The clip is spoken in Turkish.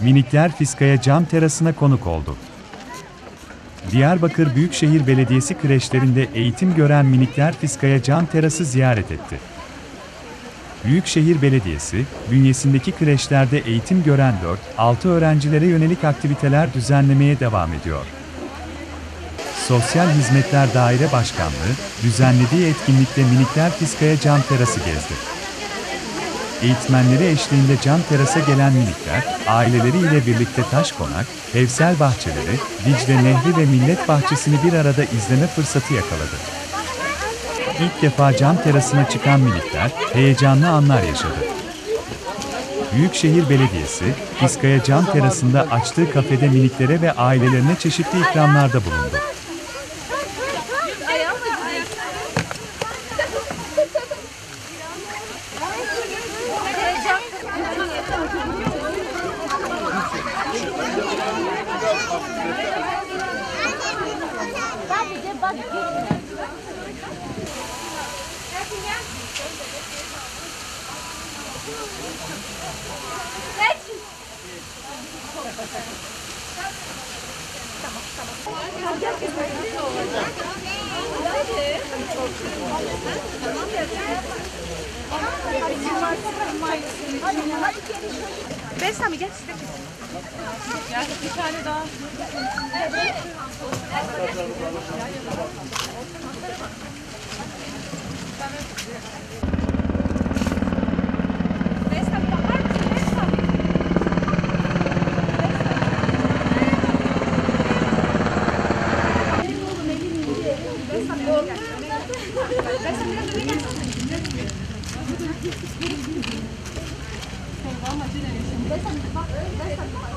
minikler Fiskaya cam terasına konuk oldu. Diyarbakır Büyükşehir Belediyesi kreşlerinde eğitim gören minikler Fiskaya cam terası ziyaret etti. Büyükşehir Belediyesi, bünyesindeki kreşlerde eğitim gören 4-6 öğrencilere yönelik aktiviteler düzenlemeye devam ediyor. Sosyal Hizmetler Daire Başkanlığı, düzenlediği etkinlikte minikler Fiskaya cam terası gezdi. Eğitmenleri eşliğinde cam terasa gelen minikler, aileleriyle birlikte taş konak, evsel bahçeleri, Dicle Nehri ve Millet Bahçesi'ni bir arada izleme fırsatı yakaladı. İlk defa cam terasına çıkan minikler, heyecanlı anlar yaşadı. Büyükşehir Belediyesi, Fiskaya Cam Terası'nda açtığı kafede miniklere ve ailelerine çeşitli ikramlarda bulundu. Sadece bak. Besami gel. Gel bir tane daha. Besami 我们这里是在上班，你在上班。